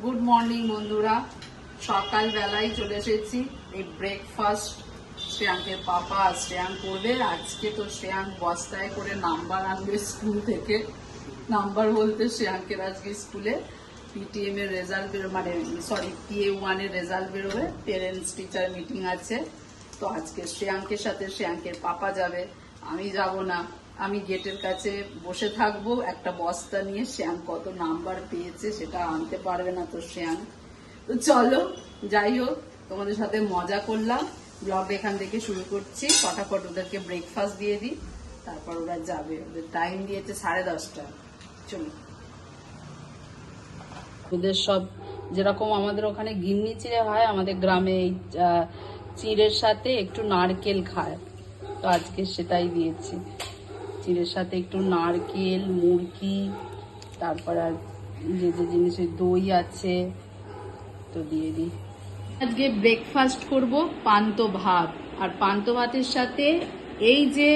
Good morning বন্ধুরা। সকালবেলায় চলে এসেছি। এই ব্রেকফাস্ট শ্রেয়াঙ্কের পাপা শ্রেয়াঙ্ক করবে। আজকে তো শ্রেয়াঙ্ক বস্তায় করে নাম্বার আনবে স্কুল থেকে। নাম্বার বলতে শ্রেয়াঙ্কের আজকে স্কুলে পিটিএম এর রেজাল্ট বেরো মানে সরি পিএ ওয়ানের রেজাল্ট বেরোবে। পেরেন্টস টিচার মিটিং আছে। তো আজকে শ্রেয়াঙ্কের সাথে শ্রেয়াঙ্কের পাপা যাবে। আমি যাব না। আমি গেটের কাছে বসে থাকব। একটা বস্তা নিয়ে শ্যাম কত নাম্বার পেয়েছে সেটা আনতে পারবে না তো শ্যাম। তো চলো, যাই হোক, তোমাদের সাথে মজা করলাম। ব্লগ এখান থেকে শুরু করছি। ফটাফট ওদেরকে ব্রেকফাস্ট দিয়ে দিই। তারপর ওরা যাবে। ওদের টাইম দিয়েছে সাড়ে দশটা। চলো। ওদের সব, যেরকম আমাদের ওখানে গিন্নি চিড়ে হয়, আমাদের গ্রামে এই চিড়ের সাথে একটু নারকেল খায়। তো আজকে সেটাই দিয়েছি। চিড়ের সাথে একটু নারকেল, মুরগি, তারপর আর যে যে জিনিসের দই আছে, তো দিয়ে দিই। আজকে ব্রেকফাস্ট করব পান্ত ভাত। আর পান্ত ভাতের সাথে এই যে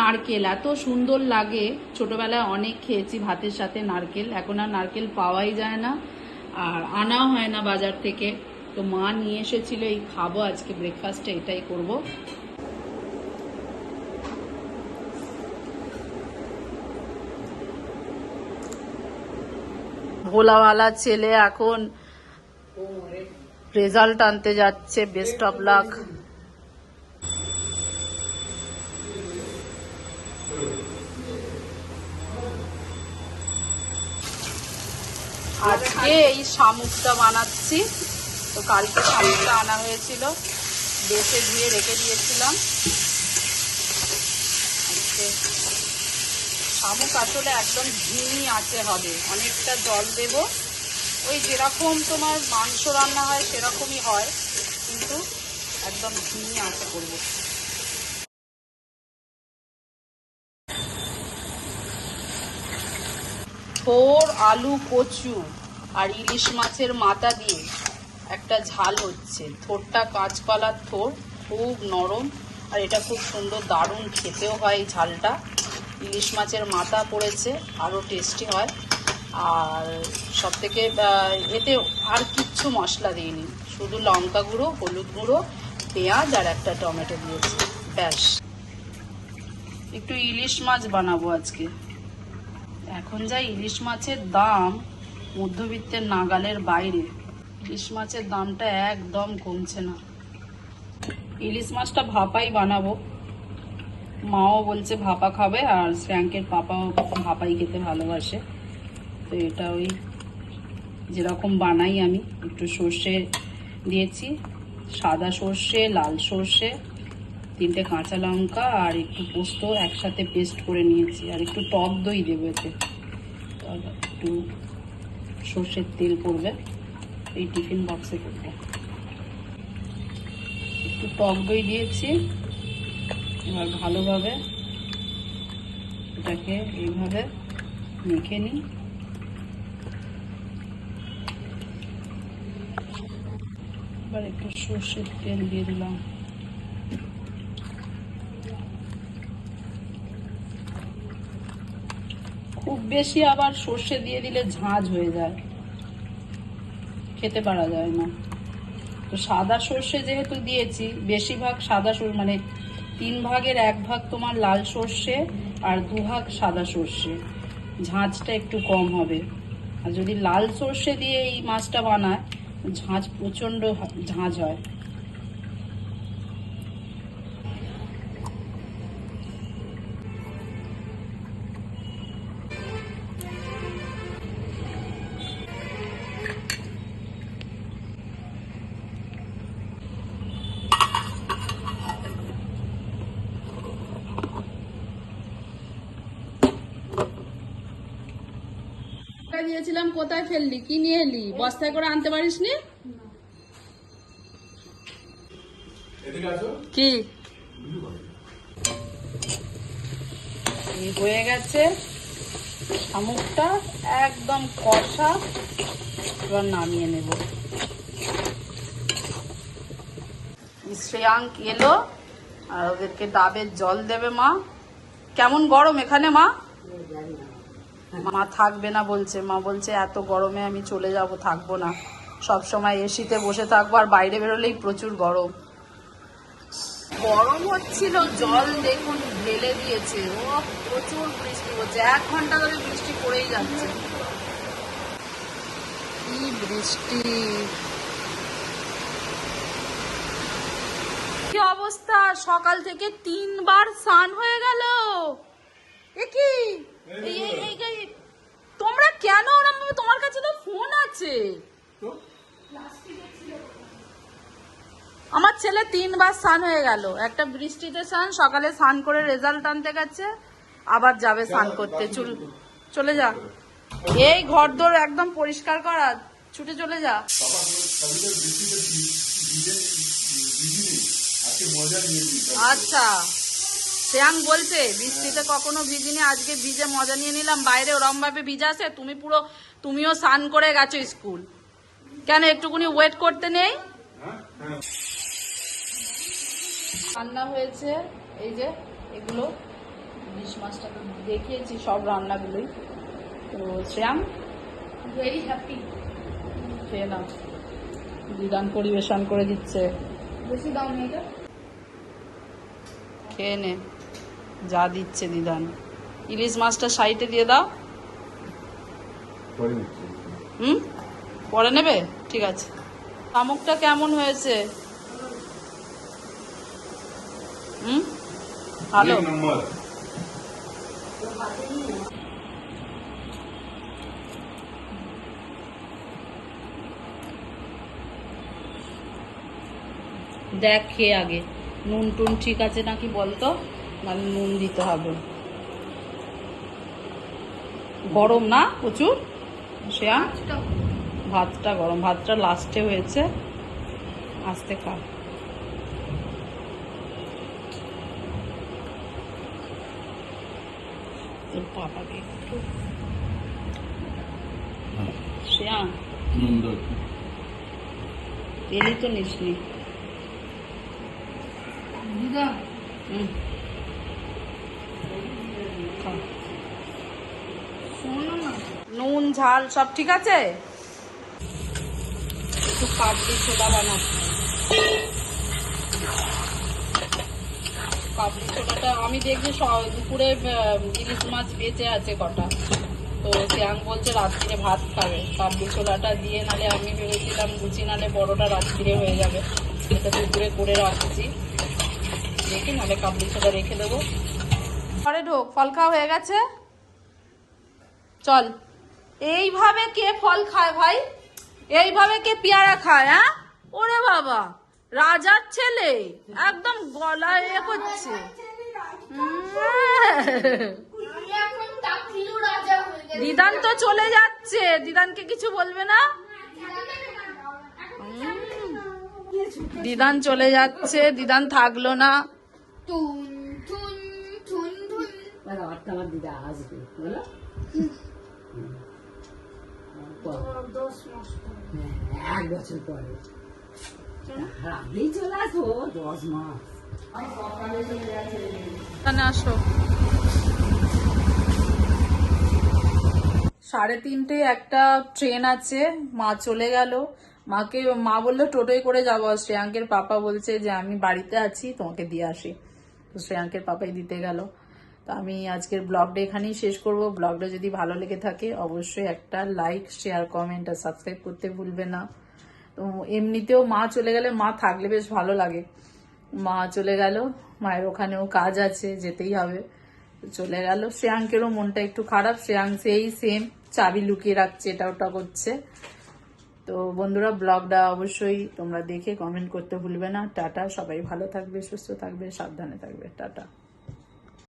নারকেল, এত সুন্দর লাগে। ছোটবেলায় অনেক খেয়েছি ভাতের সাথে নারকেল, এখন আর নারকেল পাওয়াই যায় না। আর আনাও হয় না বাজার থেকে। তো মা নিয়ে এসেছিল, এই খাব আজকে ব্রেকফাস্টে এটাই করব। ভোলাওয়ালা ছেলে এখন রেজাল্ট আনতে যাচ্ছে বেস্ট অফ লাক আজকে এই শামুকটা বানাচ্ছি। তো কালকে শামুকটা আনা হয়েছিল। বেছে ধুয়ে রেখে দিয়েছিলাম। আজকে শামুক আসলে একদম ঝিমি আছে হবে। অনেকটা জল দেব। ওই যেরকম তোমার মাংস রান্না হয়, সেরকমই হয়, কিন্তু একদম ঝিমি আছে করব। থোর, আলু, কচু আর ইলিশ মাছের মাথা দিয়ে একটা ঝাল হচ্ছে। থোরটা কাঁচকলার থোর, খুব নরম আর এটা খুব সুন্দর দারুণ খেতেও হয় এই ঝালটা। ইলিশ মাছের মাথা পড়েছে আরও টেস্টি হয়। আর সব থেকে এতে আর কিচ্ছু মশলা দিইনি। শুধু লঙ্কা গুঁড়ো, হলুদ গুঁড়ো, পেঁয়াজ আর একটা টমেটো দিয়েছি। ব্যাস। একটু ইলিশ মাছ বানাবো আজকে। এখন যা ইলিশ মাছের দাম মধ্যবিত্তের নাগালের বাইরে। ইলিশ মাছের দামটা একদম কমছে না। ইলিশ মাছটা ভাপাই বানাবো। মাও বলছে ভাপা খাবে আর শ্র্যাঙ্কের পাপাও ভাপাই খেতে ভালোবাসে। তো এটা ওই যেরকম বানাই আমি, একটু সর্ষে দিয়েছি, সাদা সর্ষে, লাল সর্ষে, তিনটে কাঁচা লঙ্কা আর একটু পোস্ত একসাথে পেস্ট করে নিয়েছি। আর একটু টক দই দেবো এতে। একটু সর্ষের তেল পড়বে, এই টিফিন বক্সে করবে। একটু টক দই দিয়েছি ভালোভাবে এটাকে এইভাবে মেখে নিই। এবার একটু সর্ষের তেল দিয়ে দিলাম। খুব বেশি আবার সর্ষে দিয়ে দিলে ঝাঁঝ হয়ে যায়। খেতে পারা যায় না। তো সাদা সর্ষে যেহেতু দিয়েছি, বেশিরভাগ সাদা মানে তিন ভাগের এক ভাগ তোমার লাল সর্ষে আর দু ভাগ সাদা সর্ষে। ঝাঁঝটা একটু কম হবে। আর যদি লাল সর্ষে দিয়ে এই মাছটা বানায়, ঝাঁঝ প্রচণ্ড ঝাঁঝ হয়। দিয়েছিলাম কোথায় ফেললি? কি নিয়ে এলি? বস্তায় করে আনতে পারিস নি কি? হয়ে গেছে শামুকটা একদম কষা। এবার নামিয়ে নেব। শ্রেয়াঙ্ক এলো আর ওদেরকে ডাবের জল দেবে মা। কেমন গরম এখানে মা? মা থাকবে না বলছে, মা বলছে, এত গরমে আমি চলে যাব, থাকব না। সব সময় এসিতে বসে থাকব আর বাইরে বেরোলেই প্রচুর গরম। গরম হচ্ছিল, জল দেখুন ঢেলে দিয়েছে। ও প্রচুর বৃষ্টি হচ্ছে। এক ঘণ্টা ধরে বৃষ্টি পড়েই যাচ্ছে। কি বৃষ্টি। কি অবস্থা? সকাল থেকে তিনবার স্নান হয়ে গেল। এ এই- এই- এই- তোমরা কেন ওরম তোমার কাছে তো ফোন আছে? আমার ছেলে তিনবার স্নান হয়ে গেল। একটা বৃষ্টিতে স্নান সকালে স্নান করে রেজাল্ট আনতে গেছে আবার যাবে স্নান করতে। চুল চলে যা। এই ঘর দোর একদম পরিষ্কার করা। ছুটে চলে যা। আচ্ছা। শ্রেয়াং বলছে বৃষ্টিতে কখনো ভিজিনি আজকে ভিজে মজা নিয়ে নিলাম বাইরে ওরম ভাবে ভিজা আছে তুমি পুরো তুমিও স্নান করে গেছো স্কুল। কেন একটুকুনি ওয়েট করতে নেই? রান্না হয়েছে এই যে এগুলো ইলিশ মাছটা দেখিয়েছি সব রান্নাগুলোই। তো শ্যাম ভেরি হ্যাপি খেয়ে নাও। বিধান পরিবেশন করে দিচ্ছে। বেশি দাম এটা। খেয়ে নে। যা দিচ্ছে দিদান ইলিশ মাছটা সাইডে দিয়ে দাও। হুম? পরে নেবে? ঠিক আছে। শামুকটা কেমন হয়েছে? হুম? ভালো। দেখ খেয়ে আগে। নুন টুন ঠিক আছে নাকি বলতো? মানে নুন দিতে হবে। গরম না প্রচুর? শ্রেয়া ভাতটা। গরম। ভাতটা লাস্টে হয়েছে। আস্তে খা। তোর পাপাকে একটু। শ্রেয়া তো নিসনি। হুম। নুন, ঝাল, সব ঠিক আছে? কাবলি বানাচ্ছি কাবলি আমি দেখছি দুপুরে ইলিশ মাছ বেঁচে আছে কটা। তো শ্যাং বলছে রাত্রিরে ভাত খাবে। কাবলি ছোলাটা দিয়ে নালে আমি ভেবেছিলাম লুচি, নালে বড়টা রাত্রিরে হয়ে যাবে। এটা দুপুরে করে রাখছি। দেখি নালে কাবলি ছোলা রেখে দেবো। ঘরে ঢোক, ফল খাওয়া হয়ে গেছে? চল। এইভাবে কে ফল খায় ভাই? এইভাবে কে পেয়ারা খায় হ্যাঁ? ওরে বাবা রাজার ছেলে? একদম গলায় এ করছে দিদান তো চলে যাচ্ছে। দিদানকে কিছু বলবে না? দিদান চলে যাচ্ছে। দিদান থাকল না। দিদা আসবে বলো হ্যাঁ, এক বছর পরে। চলে আসব দশ মাস। আসো। সাড়ে তিনটে একটা ট্রেন আছে মা চলে গেল। মাকে মা বলল টোটোয় করে যাব। আর শ্রেয়াঙ্কের পাপা বলছে যে আমি বাড়িতে আছি তোমাকে দিয়ে আসি। তো শ্রেয়াঙ্কের পাপাই দিতে গেল। তো আমি আজকের ব্লগটা এখানেই শেষ করব। ব্লগটা যদি ভালো লেগে থাকে, অবশ্যই একটা লাইক শেয়ার কমেন্ট আর সাবস্ক্রাইব করতে ভুলবে না। তো এমনিতেও মা চলে গেলে মা থাকলে বেশ ভালো লাগে। মা চলে গেল, মায়ের ওখানেও কাজ আছে, যেতেই হবে। চলে গেল। শ্রেয়াঙ্কেরও মনটা একটু খারাপ। শ্রেয়াঙ্ক সেই সেম চাবি লুকিয়ে রাখছে, এটা ওটা করছে। তো বন্ধুরা, ব্লগটা অবশ্যই তোমরা দেখে কমেন্ট করতে ভুলবে না। টাটা, সবাই ভালো থাকবে, সুস্থ থাকবে, সাবধানে থাকবে। টাটা।